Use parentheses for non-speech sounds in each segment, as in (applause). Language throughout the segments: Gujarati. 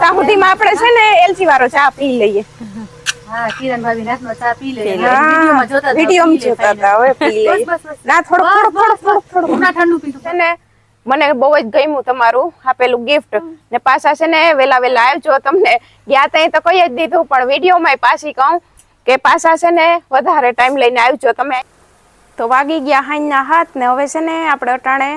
ત્યાં સુધીમાં આપણે છે ને એલચી વાળો ચા પી લઈએ. હા કિરણ ભાભી નાસ્તો ચા પી લે. વિડીયોમાં જોતા વિડીયોમાં જોતા હતા હવે પી લઈએ. બસ, બસ, બસ. ના થોડુંક થોડુંક થોડુંક થોડુંક. થોડુંક ઠંડુ પીધું. છે ને મને બહુ જ ગમ્યું તમારું આપેલું ગિફ્ટ ને પાછા છે ને વેલા વેલા આવજો તમને. ગયા ત્યાં તો કહી જ દીધું પણ વિડીયોમાં પાછી કહું કે પાછા છે ને વધારે ટાઈમ લઈને આવજો તમે. તો વાગી ગયા હાઈના હાથ ને હવે છે ને આપણે અટાણે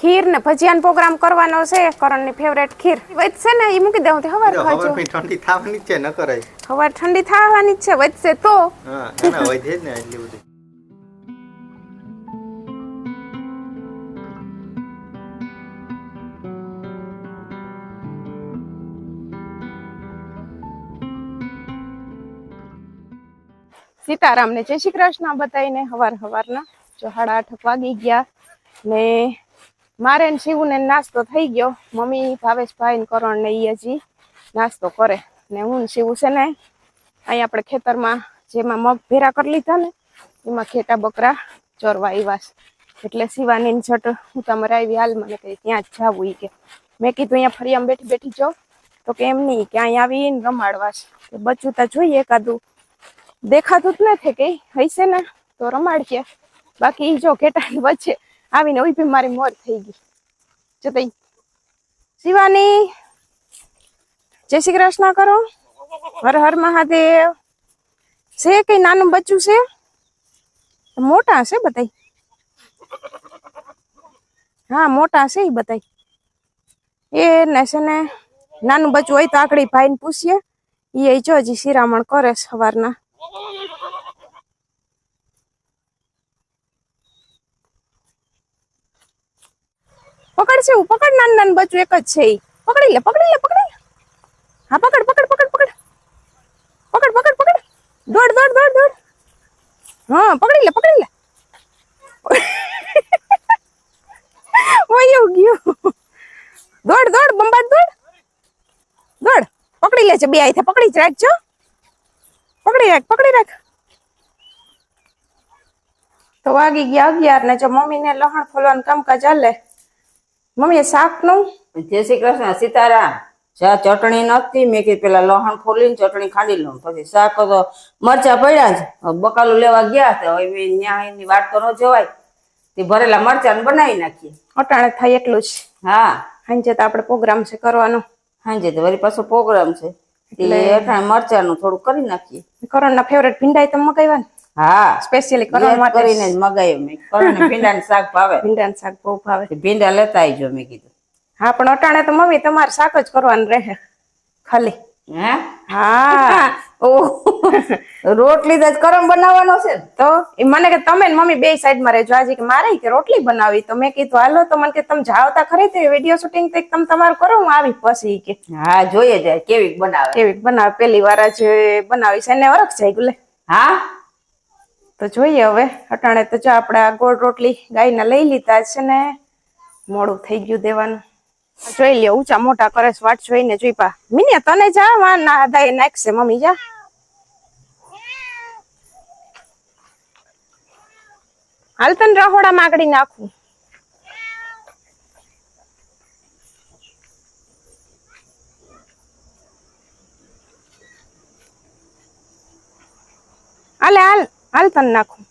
ખીર ને ભજીયાનો પ્રોગ્રામ કરવાનો છે કરણની ફેવરેટ ખીર. વધશે ને એ મૂકી દઉં હવાર ખાજો ઠંડી થવાની છે ન કરાય. હવાર ઠંડી થવાની છે વધશે તો. હા ના વધે ને એટલી બધી. સીતારામ ને જય શ્રી કૃષ્ણ બતાવીને હવાર હવારના. જો સાડા આઠ વાગી ગયા ને મારે ને શિવ ને નાસ્તો થઈ ગયો. મમ્મી, ભાવેશભાઈ ને કરણ ને એ હજી નાસ્તો કરે. ને હું ને શિવ છે ને, અહીં આપણે ખેતરમાં જેમાં મગ ભેરા કરી લીધા ને, એમાં ખેટા બકરા ચોરવા આવ્યા એટલે શિવાની ને છટ હું તમારે આવી હાલ મને કહી ત્યાં જ જાવું ઈ કે. મેં કીધું અહીંયા ફરિયામાં બેઠી બેઠી જાઉં તો કે એમ નહીં કે આવી આવીને રમાડવા છે. તો જોઈએ એકાદું. દેખાતું જ નથી કે હશે ને? તો રમાડીએ બાકી જો ઘેટાની વચ્ચે આવીને ઊભી મારી મોર થઈ ગઈ. જો શિવાની, જય શ્રી કૃષ્ણ કરો. હર હર મહાદેવ. છે કઈ નાનું બચ્ચું છે? મોટા છે બતાઈ હા, મોટા છે એ બતાઈ એ ને છે ને, નાનું બચ્ચું હોય તો આકડી ભાઈને પૂછીએ. એ જો હજી શિરામણ કરે સવારના. પકડ છે પકડ નાન નાન બચ્ચું એક જ છે ઈ. પકડી લે પકડી લે, પકડી હા, પકડ પકડ પકડ પકડ. પકડ પકડ પકડ. દોડ દોડ દોડ દોડ. હા, પકડી લે પકડી લે. વયો ગયો. દોડ દોડ બંબાટ દોડ. દોડ, પકડી લે છે બે આઈથે પકડી જ રાખજો. પકડી રાખ પકડી રાખ. તો વાગી ગયા અગિયાર ને જો મમ્મી ને લહણ ફોલવાનું કામકાજ ચાલે મમ્મી શાકનું? જય શ્રી કૃષ્ણ સીતારામ. ચા ચટણી નથી મેં કીધું પેલા લોહણ ફોલીને ચટણી ખાંડી લઉં. પછી શાક તો મરચા પડ્યા જ. બકાલું લેવા ગયા હતા. હવે એની વાત તો ન જવાય. તે ભરેલા મરચા બનાવી નાખીએ. અટાણે થાય એટલું જ. હા. સાંજે તો આપણે પ્રોગ્રામ છે કરવાનો. સાંજે તો વળી પાછો પ્રોગ્રામ છે. એટલે અઠાણે મરચાનું થોડું કરી નાખીએ. કરણ ના ફેવરેટ ભીંડાઈ તમે મગાવ્યા ને. હા. સ્પેશિયલી કરણ માટે કરીને જ મગાવ્યો મેં. કરણ (laughs) ભીંડાનું શાક ભાવે. ભીંડાનું શાક બહુ ભાવે. ભીંડા લેતા આવજો મેં કીધું. હા પણ અટાણે તો મમ્મી તમારે શાક જ કરવાનું રહે. ખાલી. હા? (laughs) રોટલી જ કરમ બનાવવાનો છે તો એ મને કે તમે મમ્મી બે સાઈડમાં રહેજો. આજે કે મારે કે રોટલી બનાવી તો મેં કીધું હાલો તો મને કે તમે જાવતા ખરી તે વીડિયો શૂટિંગ તો તમે તમારું કરો હું આવી પછી કે. હા જોઈએ જાય કેવી બનાવે. કેવી બનાવે. પેલી વાર જ બનાવી છે એને વરખ જાય ગુલે હા? તો જોઈએ હવે, અટાણે તો જો આપણે આ ગોળ રોટલી ગાયને લઈ લીધા છે ને, મોડું થઈ ગયું દેવાનું. જોઈ લે ઊંચા મોટા કરે વાટ જોઈને જોઈ પા. મિનિયા તને જા વા દાય નાખશે, મમ્મી, જા. હાલ તને રહોડા માગડી નાખું. હાલે, હાલ. હાલ તને નાખું.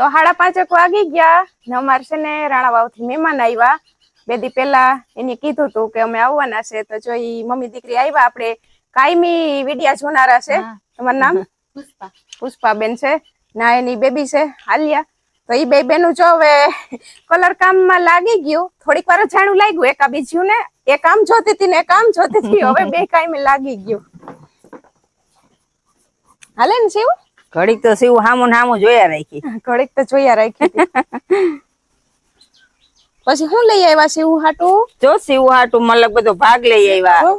તો સાડા પાંચેક વાગી ગયા ને અમારે છે ને રાણાવાવથી મહેમાન આવ્યા. બે દી પેલા એને કીધું હતું કે અમે આવવાના છે. તો જો ઈ મમ્મી દીકરી આવ્યા આપણે કાયમી વિડિયા જોનારા છે. તમારું નામ? (laughs) પુષ્પા. પુષ્પાબેન છે. ના એની બેબી છે હાલિયા. તો ઈ બે બેનું જો હવે કલર કામમાં લાગી ગયું. થોડીક વાર જાણું લાગ્યું એકા બીજું ને એક આમ જોતી હતી ને એક આમ જોતી હતી. હવે (laughs) બે કાયમી લાગી ગયું. હાલે ને શિવ? ઘડીક તો સીવું હામું ને હામું જોયા રાખી. (laughs) ઘડીક તો જોયા રાખી હતી. (laughs) પછી હું લઈ આવ્યા શિવ હાટું? જો સીવું હાટું મતલબ બધો ભાગ લઈ આવ્યા.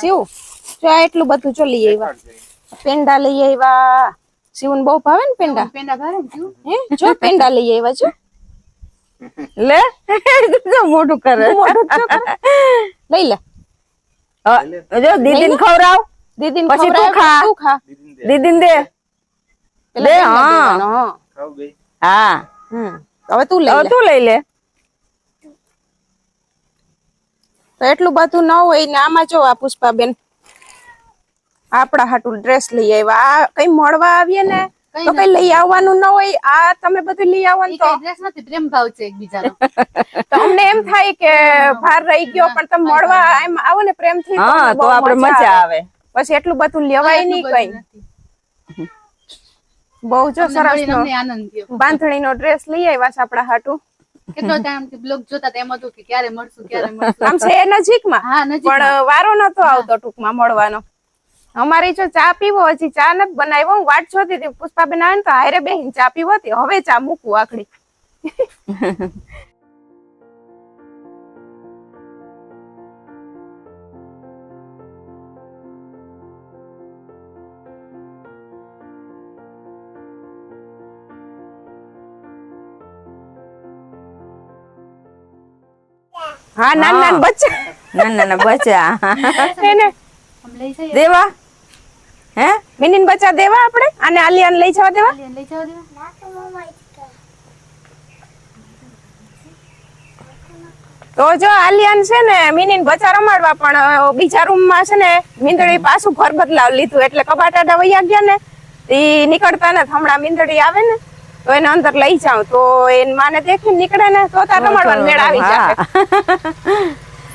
શિવ જો આ એટલું બધું જો લઈ આવ્યા. પેંડા લઈ આવ્યા. શિવન બહુ ભાવે ને પેંડા? પેંડા ભારે ને શું? હે જો પેંડા લઈ આવ્યા છો. લે (laughs) જો મોટું કરે. લઈ લે. હવે જો દીદીને ખવડાવ. દીદીને પછી તું ખવડાવે, ખા. તું ખા. દીદીને દે. હા. હા. બે. હા. હમ. હવે તું લઈ લે. તું લઈ લે. તો એટલું બધું ન હોય ને આમાં જો આ પુષ્પાબેન આપણા હાટું ડ્રેસ લઈ આવ્યા. આ કઈ મળવા આવીએ ને? તો કઈ લઈ આવવાનું ન હોય? આ તમે બધું લઈ આવવાનું તો. ડ્રેસ નથી પ્રેમ ભાવ છે એકબીજાનો. તો અમને એમ થાય કે ભાર રહી ગયો પણ તમે મળવા એમ આવો ને પ્રેમથી તો હા તો આપણે મજા આવે. પછી એટલું બધું લેવાય નહીં કઈ. બહુ જો સરસ મળીને નો અમને આનંદ થયો. બાંધણી નો ડ્રેસ લઈ આવ્યા છે આપણા હાટુ. કેટલો ટાઈમથી બ્લોગ જોતા તેમ હતું કે ક્યારે મળશું ક્યારે મળશું. આમ છે નજીકમાં. હા નજીક પણ વારો નતો આવતો ટૂંકમાં મળવાનો. અમારી જો ચા પીવો હજી ચા નથી બનાવ્યો. હું વાટ જોતી હતી પુષ્પાબેન આવે ને તો હારે બેહીને ચા પીવો હતી હવે ચા મૂકવું આખડી. (laughs) હા નાન નાન બચ્ચા. ના ના બચ્ચા. દેવા. હે? મિનીન બચ્ચા દેવા આપણે? અને આલિયાને લઈ જવા દેવા? લઈ જવા દેવા? તો જો આલિયાન છે ને મિનીન બચ્ચા રમાડવા પણ બીજા બીજા રૂમમાં છે ને મીંદડી પાછું ઘર બદલાવ લીધું. એટલે કબાટાડા વૈયા ગયા ને ઈ નીકળતા ને હમણાં મીંદડી આવે ને તો એને અંદર લઈ જાઉં. તો એને માને દેખી નીકળે ને તો તાર રમાડવાનો મેળ આવી જાય.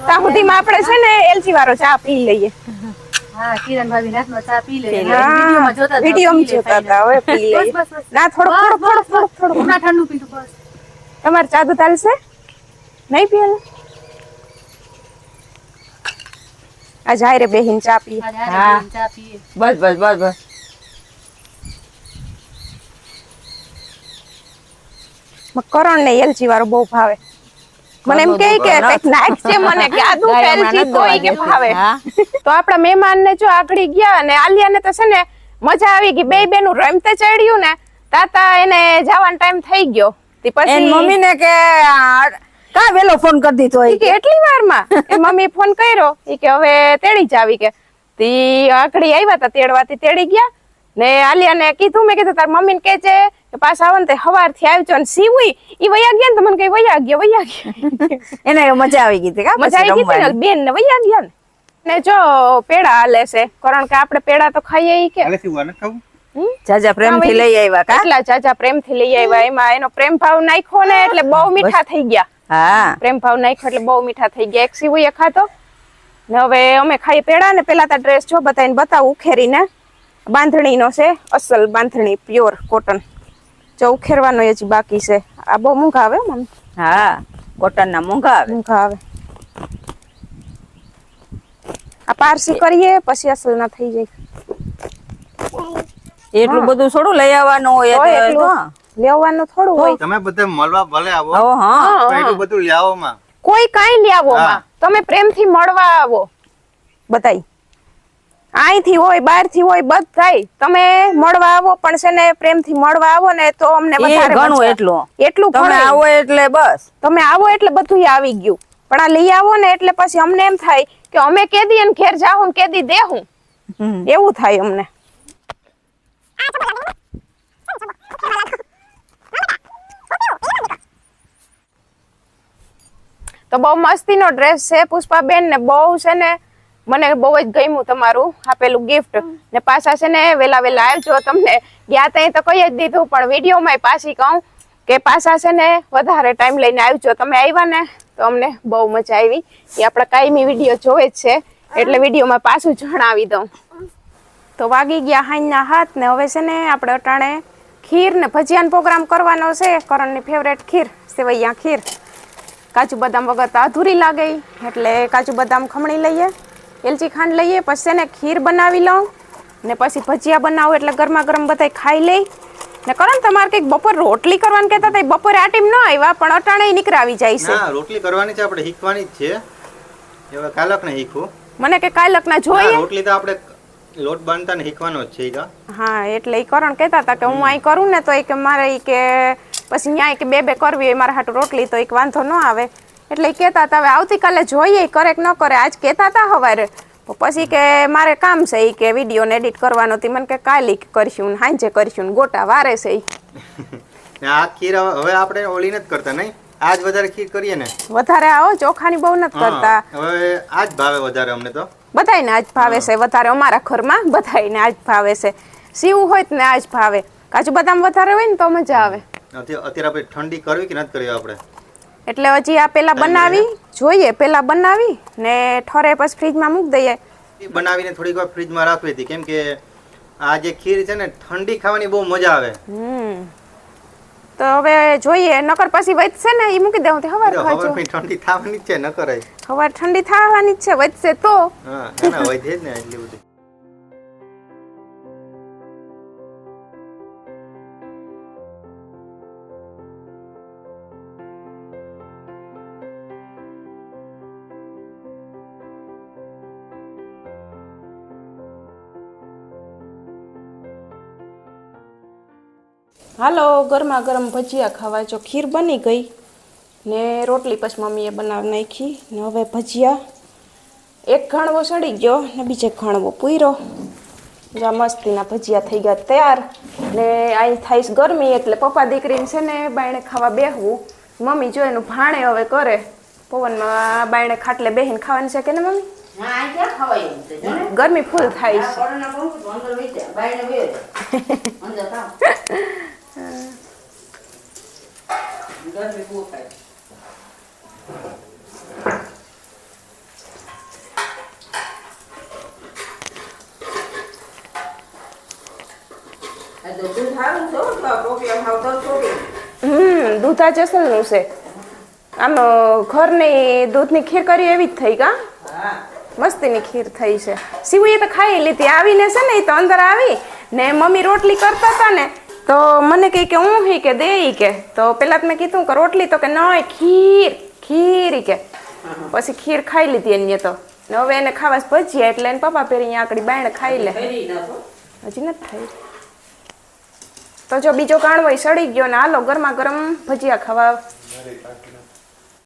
ત્યાં સુધીમાં આપણે છે ને એલચી વાળો ચા પી લઈએ. હા કિરણ ભાભી રાતનો ચા પી લે. વિડીયોમાં જોતા હતા, વિડીયોમાં જોતા હતા, હવે પી લઈએ. બસ, બસ, બસ. ના થોડુંક થોડુંક થોડુંક થોડુંક થોડુંક. હમણાં ઠંડુ પીધું બસ. તમારે ચા દૂધ હાલશે નહીં પીવાનું આ જાય રે બેહીન ચા પી હા. ચા પીએ. બસ બસ બસ બસ. કરણ ને એલચી વાળો બહુ ભાવે. મને એમ કે કે કંઈક નાખ છે મને કે આ કે એલચી તોય કે ભાવે. તો આપણા મહેમાન ને જો આગળ ગયા અને આલિયા ને તો છે ને મજા આવી ગઈ. બે બેનું રમતે ચડ્યું ને તાતા એને જવાનો ટાઈમ થઈ ગયો. તે પછી મમ્મી ને કે કા વેલો ફોન કરી દીધો કે એટલી વારમાં? એ મમ્મી ફોન કર્યો. એ કે હવે તેડી જ આવી કે. તી આકડી આવ્યા તા તેડવાથી તેડી ગયા. ને આલિયાને કીધું મેં કીધું તાર મમ્મી ને કે છે કે પાછા આવો ને તે હવારથી આવજો ને સીવું ઈ. વયા ગયા ને તમને કઈ વયા ગયા વયા ગયા. (laughs) એને મજા આવી ગઈ હતી કા મજા આવી ગઈ ને બેન ને વયા ગયા ને. ને જો પેડા હાલે છે કારણ કે આપણે પેડા તો ખાઈએ ઈ કે. હાલે ખાવું જાજા પ્રેમથી લઈ આવ્યા કા? એટલા જાજા પ્રેમથી લઈ આવ્યા. એમાં એનો પ્રેમ ભાવ નાખ્યો ને એટલે બહુ મીઠા થઈ ગયા. હા. પ્રેમ ભાવ નાખ્યો એટલે બહુ મીઠા થઈ ગયા. એક સીવું એ ખાતો ને હવે અમે ખાઈ પેડા ને પેલા તા ડ્રેસ જો બતાવીને બતાવું ઉખેરીને. બાંધણીનો છે અસલ બાંધણી પ્યોર કોટન જો ઉખેરવાનો જ બાકી છે. આ બહુ મોંઘા આવે મમ્મી હા કોટન ના મોંઘા આવે. મોંઘા આવે. આ પારસી કરીએ પછી અસલ ના થઈ જાય. એટલું બધું થોડું લઈ આવવાનું હોય. લેવાનું થોડું હોય. તમે બધા મળવા ભલે આવો. હા એટલું બધું લાવોમાં કોઈ કાઈ લ્યાવો હા. માં તમે પ્રેમથી મળવા આવો. બધાય. અહીંથી હોય બહારથી હોય બધાય. તમે મળવા આવો પણ છે ને પ્રેમથી મળવા આવો ને તો અમને વધારે ઘણું એટલું. એટલું તમે આવો એટલે બસ. તમે આવો એટલે બધું આવી ગયું. પણ આ લઈ આવો ને એટલે પછી અમને એમ થાય કે અમે કેદી એને ઘેર જાહું ને કેદી દેહું. એવું થાય અમને. તો બહુ મસ્તીનો ડ્રેસ છે પુષ્પાબેન ને બહુ છે ને મને બહુ જ ગમ્યું તમારું આપેલું ગિફ્ટ ને પાછા છે ને વેલા વેલા આવજો તમને ગયા ત્યાં તો કહી જ દીધું પણ વિડીયોમાં પાછી કહું કે પાછા છે ને વધારે ટાઈમ લઈને આવજો. તમે આવ્યા ને તો અમને બહુ મજા આવી. એ આપણા કાયમી વીડિયો જોવે જ છે એટલે વિડીયોમાં પાછું જણાવી દઉં. તો વાગી ગયા હાઈના હાથ ને હવે છે ને આપણે અટાણે ખીર ને ભજીયાનો પ્રોગ્રામ કરવાનો છે કરણની ફેવરેટ ખીર સેવૈયા ખીર. કાજુ બદામ વગર તો અધૂરી લાગે એટલે કાજુ બદામ ખમણી લઈએ. એલચી ખાંડ લઈએ પછી એને ખીર બનાવી લઉં ને પછી ભજીયા બનાવું એટલે ગરમા ગરમ બધા ખાઈ લઈ ને કરણ તમારે કંઈક બપોર રોટલી કરવાનું કહેતા હતા બપોરે આ ટીમ ન આવ્યા પણ અટાણે નીકળાવી જાય છે. રોટલી કરવાની છે આપણે શીખવાની જ છે. હવે કાલક ને શીખવું. મને કે કાલક ના ના, જોઈએ. રોટલી તો આપણે લોટ બાંધતા ને શીખવાનો જ છે હા એટલે એ કરણ કહેતા હતા કે હું અહીં કરું ને તો એ કે મારે કે પછી ન્યાય કે બે બે કરવી હોય મારા હાટું રોટલી તો એક વાંધો ન આવે. એટલે એ કહેતા હતા હવે આવતીકાલે જોઈએ કરે કે ન કરે? આજ કહેતા હતા સવારે પછી કે મારે કામ છે એ કે વિડીયોને એડિટ કરવાનો હતી. મને કે કાલે કરશું ને હાંજે કરશું ને ગોટા વારે છે (laughs) આ ખીર હવે આપણે ઓલી નથી કરતા નહીં? આજ વધારે ખીર કરીએ ને? વધારે આવો ચોખાની બહુ નથી કરતા. હવે આજ ભાવે વધારે અમને તો. બધાયને આજ ભાવે છે વધારે અમારા ઘરમાં બધાયને આજ ભાવે છે. સીવું હોય ને આજ ભાવે. કાજુ બદામ વધારે હોય ને તો મજા આવે. અત્યારે અત્યારે આપણે ઠંડી કરવી કે નથી કરવી આપણે? એટલે હજી આ પેલા બનાવી જોઈએ પેલા બનાવી ને ઠરે પછી ફ્રીજમાં મૂકી દઈએ. બનાવીને થોડીક વાર ફ્રીજમાં રાખવી હતી કેમ કે આ જે ખીર છે ને ઠંડી ખાવાની બહુ મજા આવે. હમ. તો હવે જોઈએ નકર પછી વધશે ને એ મૂકી દઉં તે હવાર ખાજો. ઠંડી થવાની છે નકર હવાર ઠંડી થવાની છે વધશે તો. હા એના હોય જ ને એટલી બધી. હાલો ગરમા ગરમ ભજીયા ખાવા જો ખીર બની ગઈ. ને રોટલી પછી મમ્મીએ બનાવી નાખી. ને હવે ભજીયા. એક ઘણવો સડી ગયો ને બીજે ઘણવો પૂર્યો જા મસ્તીના ભજીયા થઈ ગયા તૈયાર. ને અહીં થાય ગરમી એટલે પપ્પા દીકરીને છે ને બાયણે ખાવા બેહવું. મમ્મી જો એનું ભાણે હવે કરે. પવનમાં બાયણે ખાટલે બેહીને ખાવાની છે કે ને મમ્મી? ગરમી ફૂલ થાય છે (laughs) કોરોના બહુ હતું, અંદર વહી જા, બાયણે વહી જા. અંદર ખાઓ. ગરમી બહુ થાય દૂધ આ દૂધા જસલનું છે. આમ ઘરની દૂધની ખીર કરી એવી જ થઈ કા મસ્તીની ખીર થઈ છે. શિવુએ તો ખાઈ લીધી. આવીને છે ને એ તો અંદર આવી ને મમ્મી રોટલી કરતા હતા ને તો મને કહે કે હું હી કે દે ઈ કે. તો પેલા તો મેં કીધું કે રોટલી તો કે નહીં ખીર ખીર કે. પછી ખીર ખાઈ લીધી એને તો. ને હવે એને ખાવા ભજીયા એટલે એને પપ્પા પહેરી આકડી બાયણ ખાઈ લે. હજી નથી થઈ? તો જો બીજો કાણવો સડી ગયો ને હાલો ગરમા ગરમ ભજીયા ખાવા